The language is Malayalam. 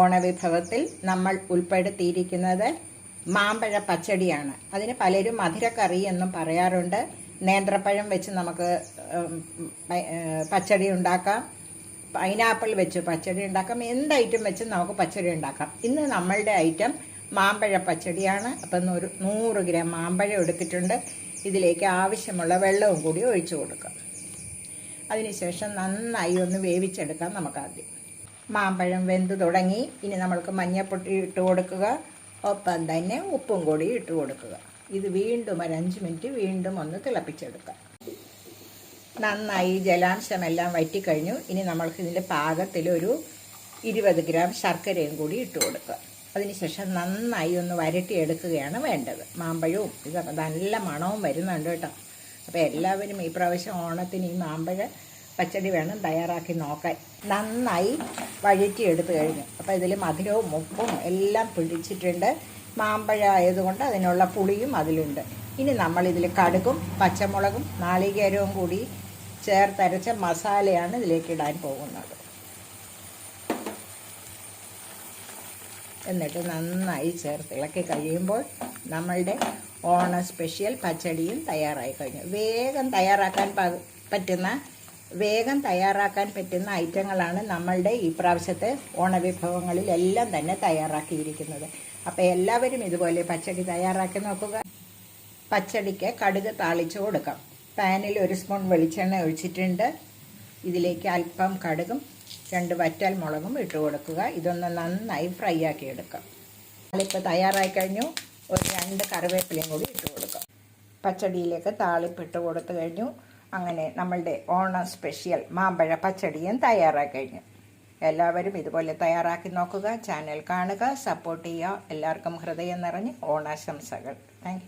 ഓണവിഭവത്തിൽ നമ്മൾ ഉൾപ്പെടുത്തിയിരിക്കുന്നത് മാമ്പഴ പച്ചടിയാണ്. അതിന് പലരും മധുരക്കറി എന്നും പറയാറുണ്ട്. നേന്ത്രപ്പഴം വെച്ച് നമുക്ക് പച്ചടി ഉണ്ടാക്കാം. പൈനാപ്പിൾ വെച്ച് പച്ചടി ഉണ്ടാക്കാം. എന്ത് ഐറ്റം വെച്ച് നമുക്ക് പച്ചടി ഉണ്ടാക്കാം. ഇന്ന് നമ്മളുടെ ഐറ്റം മാമ്പഴ പച്ചടിയാണ്. അപ്പം ഒരു നൂറ് ഗ്രാം മാമ്പഴം എടുത്തിട്ടുണ്ട്. ഇതിലേക്ക് ആവശ്യമുള്ള വെള്ളവും കൂടി ഒഴിച്ചു കൊടുക്കാം. അതിനുശേഷം നന്നായി ഒന്ന് വേവിച്ചെടുക്കാം നമുക്കാദ്യം മാമ്പഴം വെന്ത് തുടങ്ങി. ഇനി നമ്മൾക്ക് മഞ്ഞപ്പൊട്ടി ഇട്ട് കൊടുക്കുക. ഒപ്പം തന്നെ ഉപ്പും കൂടി ഇട്ട് കൊടുക്കുക. ഇത് വീണ്ടും ഒരു അഞ്ച് മിനിറ്റ് വീണ്ടും ഒന്ന് തിളപ്പിച്ചെടുക്കുക നന്നായി ജലാംശമെല്ലാം വറ്റിക്കഴിഞ്ഞു. ഇനി നമ്മൾക്ക് ഇതിന്റെ പാകത്തിൽ ഒരു ഇരുപത് ഗ്രാം ശർക്കരയും കൂടി ഇട്ട് കൊടുക്കുക. അതിനുശേഷം നന്നായി ഒന്ന് വരട്ടിയെടുക്കുകയാണ് വേണ്ടത്. മാമ്പഴവും ഇത് നല്ല മണവും വരുന്നുണ്ട് കേട്ടോ. അപ്പോൾ എല്ലാവരും ഈ പ്രാവശ്യം ഓണത്തിന് ഈ മാമ്പഴ പച്ചടി വേണം തയ്യാറാക്കി നോക്കാൻ. നന്നായി വഴറ്റിയെടുത്ത് കഴിഞ്ഞു. അപ്പോൾ ഇതിൽ മധുരവും ഉപ്പും എല്ലാം പിടിച്ചിട്ടുണ്ട്. മാമ്പഴ ആയതുകൊണ്ട് അതിനുള്ള പുളിയും അതിലുണ്ട്. ഇനി നമ്മൾ ഇതിൽ കടുകും പച്ചമുളകും നാളികേരവും കൂടി ചേർത്തരച്ച മസാലയാണ് ഇതിലേക്ക് ഇടാൻ പോകുന്നത്. എന്നിട്ട് നന്നായി ചേർത്ത് ഇളക്കി കഴിയുമ്പോൾ നമ്മളുടെ ഓണ സ്പെഷ്യൽ പച്ചടിയും തയ്യാറായി കഴിഞ്ഞു. വേഗം തയ്യാറാക്കാൻ പറ്റുന്ന വേഗം തയ്യാറാക്കാൻ പറ്റുന്ന ഐറ്റങ്ങളാണ് നമ്മളുടെ ഈ പ്രാവശ്യത്തെ ഓണവിഭവങ്ങളിലെല്ലാം തന്നെ തയ്യാറാക്കിയിരിക്കുന്നത്. അപ്പോൾ എല്ലാവരും ഇതുപോലെ പച്ചടി തയ്യാറാക്കി നോക്കുക. പച്ചടിക്ക് കടുക് താളിച്ചു കൊടുക്കാം. പാനിൽ ഒരു സ്പൂൺ വെളിച്ചെണ്ണ ഒഴിച്ചിട്ടുണ്ട്. ഇതിലേക്ക് അല്പം കടുകും രണ്ട് വറ്റൽ മുളകും ഇട്ട് കൊടുക്കുക. ഇതൊന്ന് നന്നായി ഫ്രൈ ആക്കി എടുക്കാം. താളിപ്പ് തയ്യാറായി കഴിഞ്ഞു. ഒരു രണ്ട് കറിവേപ്പിലയും കൂടി ഇട്ട് കൊടുക്കാം. പച്ചടിയിലേക്ക് താളിപ്പ് ഇട്ട് കൊടുത്തു കഴിഞ്ഞു. അങ്ങനെ നമ്മളുടെ ഓണം സ്പെഷ്യൽ മാമ്പഴ പച്ചടിയും തയ്യാറാക്കി കഴിഞ്ഞു എല്ലാവരും ഇതുപോലെ തയ്യാറാക്കി നോക്കുക ചാനൽ കാണുക സപ്പോർട്ട് ചെയ്യുക. എല്ലാവർക്കും ഹൃദയം നിറഞ്ഞ് ഓണാശംസകൾ. താങ്ക്